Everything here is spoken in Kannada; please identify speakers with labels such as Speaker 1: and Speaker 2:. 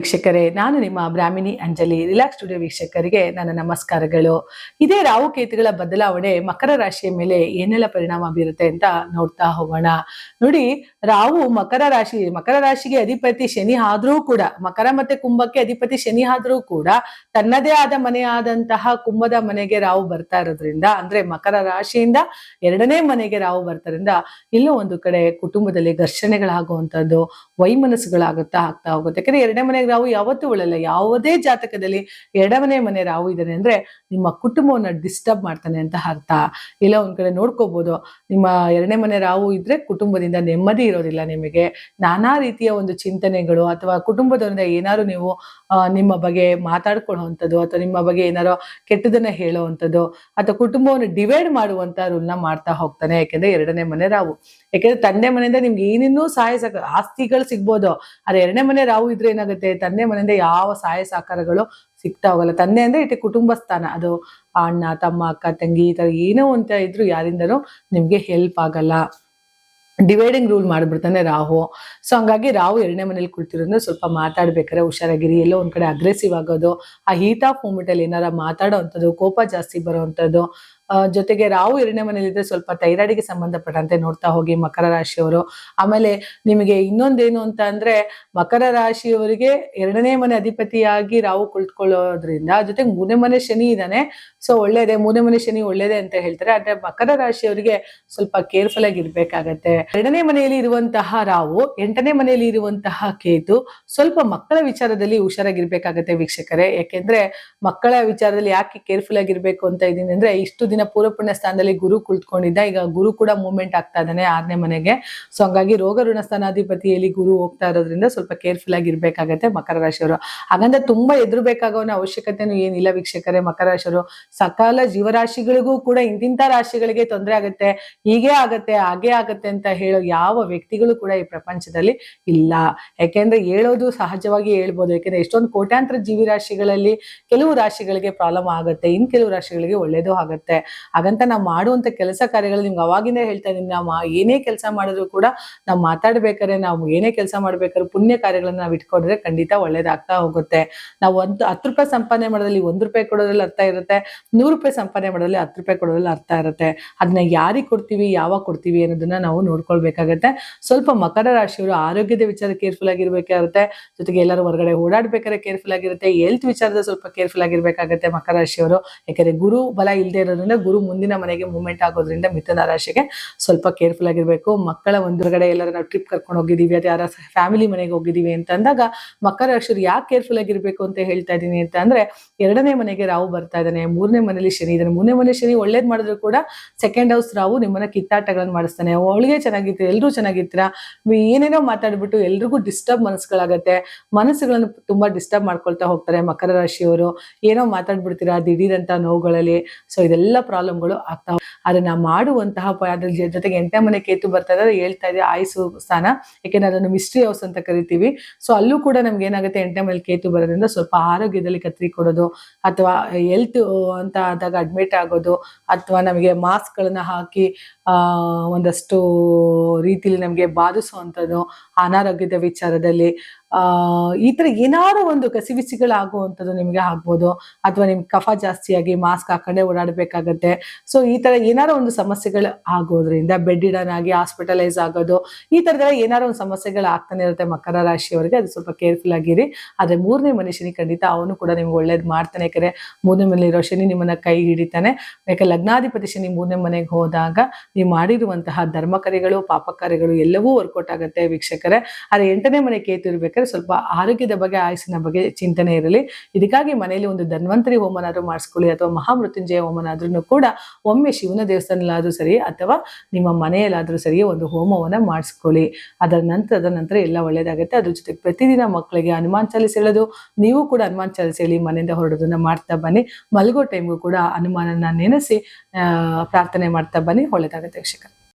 Speaker 1: ವೀಕ್ಷಕರೇ, ನಾನು ನಿಮ್ಮ ಬ್ರಾಹ್ಮಿಣಿ ಅಂಜಲಿ, ರಿಲ್ಯಾಕ್ಸ್ ಸ್ಟುಡಿಯೋ ವೀಕ್ಷಕರಿಗೆ ನನ್ನ ನಮಸ್ಕಾರಗಳು. ಇದೇ ರಾಹುಕೇತುಗಳ ಬದಲಾವಣೆ ಮಕರ ರಾಶಿಯ ಮೇಲೆ ಏನೆಲ್ಲ ಪರಿಣಾಮ ಬೀರುತ್ತೆ ಅಂತ ನೋಡ್ತಾ ಹೋಗೋಣ. ನೋಡಿ, ರಾಹು ಮಕರ ರಾಶಿ, ಮಕರ ರಾಶಿಗೆ ಅಧಿಪತಿ ಶನಿ ಆದ್ರೂ ಕೂಡ, ಮಕರ ಮತ್ತೆ ಕುಂಭಕ್ಕೆ ಅಧಿಪತಿ ಶನಿ ಆದ್ರೂ ಕೂಡ, ತನ್ನದೇ ಆದ ಮನೆಯಾದಂತಹ ಕುಂಭದ ಮನೆಗೆ ರಾಹು ಬರ್ತಾ ಇರೋದ್ರಿಂದ, ಅಂದ್ರೆ ಮಕರ ರಾಶಿಯಿಂದ ಎರಡನೇ ಮನೆಗೆ ರಾಹು ಬರ್ತಾರಿಂದ, ಇಲ್ಲೋ ಒಂದು ಕಡೆ ಕುಟುಂಬದಲ್ಲಿ ಘರ್ಷಣೆಗಳಾಗುವಂಥದ್ದು ವೈಮನಸ್ಸುಗಳಾಗುತ್ತಾ ಆಗ್ತಾ ಹೋಗುತ್ತೆ. ಯಾಕಂದ್ರೆ ಎರಡನೇ ಮನೆಗೆ ರಾಹು ಯಾವತ್ತೂ ಉಳಲ್ಲ ಯಾವುದೇ ಜಾತಕದಲ್ಲಿ ಎರಡನೇ ಮನೆ ರಾಹು ಇದ್ದಾನೆ ಅಂದ್ರೆ ನಿಮ್ಮ ಕುಟುಂಬವನ್ನ ಡಿಸ್ಟರ್ಬ್ ಮಾಡ್ತಾನೆ ಅಂತ ಅರ್ಥ. ಇಲ್ಲ, ಒಂದ್ ಕಡೆ ನೋಡ್ಕೋಬಹುದು ನಿಮ್ಮ ಎರಡನೇ ಮನೆ ರಾಹು ಇದ್ರೆ ಕುಟುಂಬದಿಂದ ನೆಮ್ಮದಿ ಇರೋದಿಲ್ಲ ನಿಮಗೆ. ನಾನಾ ರೀತಿಯ ಒಂದು ಚಿಂತನೆಗಳು ಅಥವಾ ಕುಟುಂಬದವರಿಂದ ಏನಾದ್ರು ನೀವು ನಿಮ್ಮ ಬಗ್ಗೆ ಮಾತಾಡ್ಕೊಳ್ಳುವಂಥದ್ದು ಅಥವಾ ನಿಮ್ಮ ಬಗ್ಗೆ ಏನಾರೋ ಕೆಟ್ಟದನ್ನ ಹೇಳುವಂಥದ್ದು ಅಥವಾ ಕುಟುಂಬವನ್ನು ಡಿವೈಡ್ ಮಾಡುವಂತ ರೂಲ್ನ ಮಾಡ್ತಾ ಹೋಗ್ತಾನೆ, ಯಾಕೆಂದ್ರೆ ಎರಡನೇ ಮನೆ ರಾವು ಯಾಕೆಂದ್ರೆ ತಂದೆ ಮನೆಯಿಂದ ನಿಮ್ಗೆ ಏನಿನ್ನೂ ಸಹಾಯ ಆಸ್ತಿಗಳು ಸಿಗ್ಬೋದು. ಆದ್ರೆ ಎರಡನೇ ಮನೆ ರಾವು ಇದ್ರೆ ಏನಾಗುತ್ತೆ? ತಂದೆ ಮನೆಯಿಂದ ಯಾವ ಸಹಾಯ ಸಹಕಾರಗಳು ಸಿಗ್ತಾ ಹೋಗಲ್ಲ ತಂದೆ ಅಂದ್ರೆ ಇಟ್ಟು ಕುಟುಂಬ ಸ್ಥಾನ ಅದು ಅಣ್ಣ ತಮ್ಮ ಅಕ್ಕ ತಂಗಿ ಈ ತರ ಏನೋ ಅಂತ ಇದ್ರು ಯಾರಿಂದನೂ ನಿಮ್ಗೆ ಹೆಲ್ಪ್ ಆಗಲ್ಲ. ಡಿವೈಡಿಂಗ್ ರೂಲ್ ಮಾಡ್ಬಿಡ್ತಾನೆ ರಾಹು. ಸೊ ಹಂಗಾಗಿ ರಾಹು ಎರಡನೇ ಮನೇಲಿ ಕುಳಿತಿರೋದ್ರೆ ಸ್ವಲ್ಪ ಮಾತಾಡ್ಬೇಕಾರೆ ಹುಷಾರಾಗಿರಿ. ಎಲ್ಲೋ ಒಂದ್ ಕಡೆ ಅಗ್ರೆಸಿವ್ ಆಗೋದು ಆ ಹೀಟ್ ಆಫ್ ಮೂಮೆಂಟ್ ಅಲ್ಲಿ ಏನಾರ ಮಾತಾಡೋ ಅಂಥದ್ದು ಕೋಪ ಜಾಸ್ತಿ ಬರೋವಂಥದ್ದು ಆ, ಜೊತೆಗೆ ರಾಹು ಎರಡನೇ ಮನೇಲಿದ್ರೆ ಸ್ವಲ್ಪ ಥೈರಾಯ್ಡ್ಗೆ ಸಂಬಂಧಪಟ್ಟಂತೆ ನೋಡ್ತಾ ಹೋಗಿ ಮಕರ ರಾಶಿಯವರು. ಆಮೇಲೆ ನಿಮಗೆ ಇನ್ನೊಂದೇನು ಅಂತ ಅಂದ್ರೆ ಮಕರ ರಾಶಿಯವರಿಗೆ ಎರಡನೇ ಮನೆ ಅಧಿಪತಿಯಾಗಿ ರಾಹು ಕುಳಿತುಕೊಳ್ಳೋದ್ರಿಂದ ಜೊತೆಗೆ ಮೂರನೇ ಮನೆ ಶನಿ ಇದ್ದಾನೆ ಸೊ ಒಳ್ಳೇದೇ ಮೂರನೇ ಮನೆ ಶನಿ ಒಳ್ಳೇದೇ ಅಂತ ಹೇಳ್ತಾರೆ. ಆದ್ರೆ ಮಕರ ರಾಶಿಯವರಿಗೆ ಸ್ವಲ್ಪ ಕೇರ್ಫುಲ್ ಆಗಿ ಇರ್ಬೇಕಾಗತ್ತೆ. ಎರಡನೇ ಮನೆಯಲ್ಲಿ ಇರುವಂತಹ ರಾಹು, ಎಂಟನೇ ಮನೆಯಲ್ಲಿ ಇರುವಂತಹ ಕೇತು ಸ್ವಲ್ಪ ಮಕ್ಕಳ ವಿಚಾರದಲ್ಲಿ ಹುಷಾರಾಗಿರ್ಬೇಕಾಗತ್ತೆ ವೀಕ್ಷಕರೇ. ಯಾಕೆಂದ್ರೆ ಮಕ್ಕಳ ವಿಚಾರದಲ್ಲಿ ಯಾಕೆ ಕೇರ್ಫುಲ್ ಆಗಿರ್ಬೇಕು ಅಂತ ಇದೀನಿ ಅಂದ್ರೆ ಇಷ್ಟು ದಿನ ಪೂರ್ವಪುಣ್ಯ ಸ್ಥಾನದಲ್ಲಿ ಗುರು ಕುಳಿತುಕೊಂಡಿದ್ದ. ಈಗ ಗುರು ಕೂಡ ಮೂವ್ಮೆಂಟ್ ಆಗ್ತಾ ಇದ್ದಾನೆ ಆರನೇ ಮನೆಗೆ. ಸೊ ಹಂಗಾಗಿ ರೋಗ ಋಣ ಸ್ಥಾನಾಧಿಪತಿಯಲ್ಲಿ ಗುರು ಹೋಗ್ತಾ ಇರೋದ್ರಿಂದ ಸ್ವಲ್ಪ ಕೇರ್ಫುಲ್ ಆಗಿ ಇರ್ಬೇಕಾಗತ್ತೆ ಮಕರ ರಾಶಿಯವರು. ಹಾಗಂದ್ರೆ ತುಂಬಾ ಎದುರ್ಬೇಕಾಗೋ ಅವಶ್ಯಕತೆನೂ ಏನಿಲ್ಲ ವೀಕ್ಷಕರೇ ಮಕರ ರಾಶಿಯವರು. ಸಕಾಲ ಜೀವರಾಶಿಗಳಿಗೂ ಕೂಡ ಇಂತಿಂತ ರಾಶಿಗಳಿಗೆ ತೊಂದರೆ ಆಗುತ್ತೆ. ಹೀಗೆ ಆಗತ್ತೆ, ಹಾಗೆ ಆಗತ್ತೆ ಅಂತ ಹೇಳೋ ಯಾವ ವ್ಯಕ್ತಿಗಳು ಕೂಡ ಈ ಪ್ರಪಂಚದಲ್ಲಿ ಇಲ್ಲ. ಯಾಕೆಂದ್ರೆ ಹೇಳೋದು ಸಹಜವಾಗಿ ಹೇಳ್ಬೋದು. ಯಾಕೆಂದ್ರೆ ಎಷ್ಟೊಂದು ಕೋಟ್ಯಾಂತರ ಜೀವಿ ರಾಶಿಗಳಲ್ಲಿ ಕೆಲವು ರಾಶಿಗಳಿಗೆ ಪ್ರಾಬ್ಲಮ್ ಆಗುತ್ತೆ, ಇನ್ ಕೆಲವು ರಾಶಿಗಳಿಗೆ ಒಳ್ಳೇದು ಆಗುತ್ತೆ. ಹಾಗಂತ ನಾವು ಮಾಡುವಂತ ಕೆಲಸ ಕಾರ್ಯಗಳು ನಿಮ್ಗೆ ಅವಾಗಿಂದ ಹೇಳ್ತಾ ಇದೀನಿ ನಾವು ಏನೇ ಕೆಲಸ ಮಾಡಿದ್ರು ಕೂಡ ನಾವು ಮಾತಾಡ್ಬೇಕಾದ್ರೆ ನಾವು ಏನೇ ಕೆಲಸ ಮಾಡ್ಬೇಕಾದ್ರೆ ಪುಣ್ಯ ಕಾರ್ಯಗಳನ್ನ ನಾವು ಇಟ್ಕೊಂಡ್ರೆ ಖಂಡಿತ ಒಳ್ಳೇದಾಗ್ತಾ ಹೋಗುತ್ತೆ. ನಾವು ಒಂದು ಹತ್ತು ರೂಪಾಯಿ ಸಂಪಾದನೆ ಮಾಡೋದ್ರಲ್ಲಿ ಒಂದು ರೂಪಾಯಿ ಕೊಡೋದ್ರಲ್ಲಿ ಅರ್ಥ ಇರುತ್ತೆ. ನೂರು ರೂಪಾಯಿ ಸಂಪಾದನೆ ಮಾಡೋದ್ರಲ್ಲಿ ಹತ್ತು ರೂಪಾಯಿ ಕೊಡೋದ್ರಲ್ಲಿ ಅರ್ಥ ಇರುತ್ತೆ. ಅದನ್ನ ಯಾರಿಗೆ ಕೊಡ್ತೀವಿ, ಯಾವಾಗ ಕೊಡ್ತೀವಿ ಅನ್ನೋದನ್ನ ನಾವು ನೋಡ್ಕೊಳ್ಬೇಕಾಗತ್ತೆ. ಸ್ವಲ್ಪ ಮಕರ ರಾಶಿಯವರು ಆರೋಗ್ಯದ ವಿಚಾರ ಕೇರ್ಫುಲ್ ಆಗಿರ್ಬೇಕಾಗುತ್ತೆ. ಜೊತೆಗೆ ಎಲ್ಲರೂ ಹೊರಗಡೆ ಓಡಾಡ್ಬೇಕಾದ್ರೆ ಕೇರ್ಫುಲ್ ಆಗಿರುತ್ತೆ. ಹೆಲ್ತ್ ವಿಚಾರದ ಸ್ವಲ್ಪ ಕೇರ್ಫುಲ್ ಆಗಿರ್ಬೇಕಾಗತ್ತೆ ಮಕರ ರಾಶಿಯವರು. ಯಾಕಂದ್ರೆ ಗುರು ಬಲ ಇಲ್ಲದೆ ಇರೋದ್ರಿಂದ ಗುರು ಮುಂದಿನ ಮನೆಗೆ ಮೂವ್ಮೆಂಟ್ ಆಗೋದ್ರಿಂದ ಮಿಥುನ ರಾಶಿಗೆ ಸ್ವಲ್ಪ ಕೇರ್ಫುಲ್ ಆಗಿರ್ಬೇಕು. ಮಕ್ಕಳ ಒಂದು ಹೊರಗಡೆ ಎಲ್ಲರೂ ನಾವು ಟ್ರಿಪ್ ಕರ್ಕೊಂಡು ಹೋಗಿದೀವಿ ಅದು ಯಾರ ಫ್ಯಾಮಿಲಿ ಮನೆಗೆ ಹೋಗಿದೀವಿ ಅಂತ ಅಂದಾಗ ಮಕರ ರಾಶಿಯವರು ಯಾಕೆ ಕೇರ್ಫುಲ್ ಆಗಿರ್ಬೇಕು ಅಂತ ಹೇಳ್ತಾ ಇದ್ದೀನಿ ಅಂತ ಅಂದ್ರೆ ಎರಡನೇ ಮನೆಗೆ ರಾವು ಬರ್ತಾ ಇದ್ದಾನೆ, ಮೂರನೇ ಮನೇಲಿ ಶನಿ ಇದ್ದಾನೆ. ಮೂರನೇ ಮನೆ ಶನಿ ಒಳ್ಳೇದ್ ಮಾಡಿದ್ರು ಕೂಡ ಸೆಕೆಂಡ್ ಹೌಸ್ ರಾವು ನಿಮ್ಮನ್ನ ಕಿತ್ತಾಟಗಳನ್ನ ಮಾಡಿಸ್ತಾನೆ. ಅವಳಿಗೆ ಚೆನ್ನಾಗಿತ್ತು ಎಲ್ಲರೂ ಚೆನ್ನಾಗಿರ್ತೀರಾ ಏನೇನೋ ಮಾತಾಡ್ಬಿಟ್ಟು ಎಲ್ರಿಗೂ ಡಿಸ್ಟರ್ಬ್ ಮನಸ್ಸುಗಳಾಗತ್ತೆ. ಮನಸ್ಸುಗಳನ್ನು ತುಂಬಾ ಡಿಸ್ಟರ್ಬ್ ಮಾಡ್ಕೊಳ್ತಾ ಹೋಗ್ತಾರೆ ಮಕರ ರಾಶಿಯವರು. ಏನೋ ಮಾತಾಡ್ಬಿಡ್ತೀರಾ ದಿಢೀರಂತ ನೋವುಗಳಲ್ಲಿ. ಸೊ ಇದೆಲ್ಲ ಪ್ರಾಬ್ಲಮ್ಗಳು ಆಗ್ತಾ ಆದರೆ ನಾವು ಮಾಡುವಂತಹ ಅದ್ರ ಜೊತೆಗೆ ಎಂಟನೇ ಮನೆ ಕೇತು ಬರ್ತಾ ಇದ್ದಾರೆ ಹೇಳ್ತಾ ಇದೆ ಆಯುಸು ಸ್ಥಾನ. ಯಾಕೆಂದ್ರೆ ಅದನ್ನು ಮಿಸ್ಟ್ರಿ ಹೌಸ್ ಅಂತ ಕರಿತೀವಿ. ಸೊ ಅಲ್ಲೂ ಕೂಡ ನಮ್ಗೆ ಏನಾಗುತ್ತೆ ಎಂಟನೇ ಮನೆ ಕೇತು ಬರೋದ್ರಿಂದ ಸ್ವಲ್ಪ ಆರೋಗ್ಯದಲ್ಲಿ ಕತ್ರಿ ಕೊಡೋದು, ಅಥವಾ ಹೆಲ್ತ್ ಅಂತ ಆದಾಗ ಅಡ್ಮಿಟ್ ಆಗೋದು, ಅಥವಾ ನಮಗೆ ಮಾಸ್ಕ್ಗಳನ್ನ ಹಾಕಿ, ಆ, ಒಂದಷ್ಟು ರೀತಿಲಿ ನಮಗೆ ಬಾಧಿಸುವಂಥದ್ದು, ಅನಾರೋಗ್ಯದ ವಿಚಾರದಲ್ಲಿ ಆ, ಈ ತರ ಏನಾದ್ರು ಒಂದು ಕಸಿವಿಸಿಗಳಾಗುವಂಥದ್ದು ನಿಮ್ಗೆ ಆಗ್ಬೋದು. ಅಥವಾ ನಿಮ್ಗೆ ಕಫ ಜಾಸ್ತಿಯಾಗಿ ಮಾಸ್ಕ್ ಹಾಕೊಂಡೇ ಓಡಾಡಬೇಕಾಗತ್ತೆ. ಸೊ ಈ ತರ ಏನಾರ ಒಂದು ಸಮಸ್ಯೆಗಳು ಆಗೋದ್ರಿಂದ ಬೆಡ್ ಇಡನ್ ಆಗಿ ಹಾಸ್ಪಿಟಲೈಸ್ ಆಗೋದು, ಈ ತರದೆಲ್ಲ ಏನಾರ ಒಂದು ಸಮಸ್ಯೆಗಳು ಆಗ್ತಾನೆ ಇರುತ್ತೆ ಮಕರ ರಾಶಿಯವರಿಗೆ. ಅದು ಸ್ವಲ್ಪ ಕೇರ್ಫುಲ್ ಆಗಿರಿ. ಆದ್ರೆ ಮೂರನೇ ಮನುಷ್ಯನಿಗೆ ಖಂಡಿತ ಅವನು ಕೂಡ ನಿಮ್ಗೆ ಒಳ್ಳೇದು ಮಾಡ್ತಾನೆ ಯಾಕಂದ್ರೆ ಮೂರನೇ ಮನೆಯಲ್ಲಿರೋ ಶನಿ ನಿಮ್ಮನ್ನ ಕೈ ಹಿಡಿತಾನೆ. ಯಾಕೆ ಲಗ್ನಾಧಿಪತಿ ಶನಿ ಮೂರನೇ ಮನೆಗೆ ಹೋದಾಗ ನೀವು ಮಾಡಿರುವಂತಹ ಧರ್ಮ ಕಾರ್ಯಗಳು ಪಾಪ ಕಾರ್ಯಗಳು ಎಲ್ಲವೂ ವರ್ಕೌಟ್ ಆಗುತ್ತೆ ವೀಕ್ಷಕರೇ. ಆದ್ರೆ ಎಂಟನೇ ಮನೆ ಕೇತು ಇರ್ಬೇಕಾದ್ರೆ ಸ್ವಲ್ಪ ಆರೋಗ್ಯದ ಬಗ್ಗೆ, ಆಯಸ್ಸಿನ ಬಗ್ಗೆ ಚಿಂತನೆ ಇರಲಿ. ಇದಕ್ಕಾಗಿ ಮನೆಯಲ್ಲಿ ಒಂದು ಧನ್ವಂತರಿ ಹೋಮನಾದ್ರೂ ಮಾಡಿಸ್ಕೊಳ್ಳಿ, ಅಥವಾ ಮಹಾಮೃತ್ಯುಂಜಯ ಹೋಮನಾದ್ರೂ ಕೂಡ ಒಮ್ಮೆ ಶಿವನ ದೇವಸ್ಥಾನದಲ್ಲಾದ್ರೂ ಸರಿ, ಅಥವಾ ನಿಮ್ಮ ಮನೆಯಲ್ಲಾದ್ರೂ ಸರಿ ಒಂದು ಹೋಮವನ್ನ ಮಾಡಿಸ್ಕೊಳ್ಳಿ. ಅದರ ನಂತರದ ನಂತರ ಎಲ್ಲ ಒಳ್ಳೇದಾಗುತ್ತೆ. ಅದ್ರ ಜೊತೆಗೆ ಪ್ರತಿದಿನ ಮಕ್ಕಳಿಗೆ ಹನುಮಾನ್ ಚಾಲಿಸಿ ಹೇಳೋದು, ನೀವು ಕೂಡ ಹನುಮಾನ್ ಚಾಲಿಸಿ ಹೇಳಿ ಮನೆಯಿಂದ ಹೊರಡೋದನ್ನ ಮಾಡ್ತಾ ಬನ್ನಿ. ಮಲಗೋ ಟೈಮ್ಗೂ ಕೂಡ ಹನುಮಾನನ ನೆನೆಸಿ ಪ್ರಾರ್ಥನೆ ಮಾಡ್ತಾ ಬನ್ನಿ. ಒಳ್ಳೇದಾಗುತ್ತೆ ವೀಕ್ಷಕರೇ.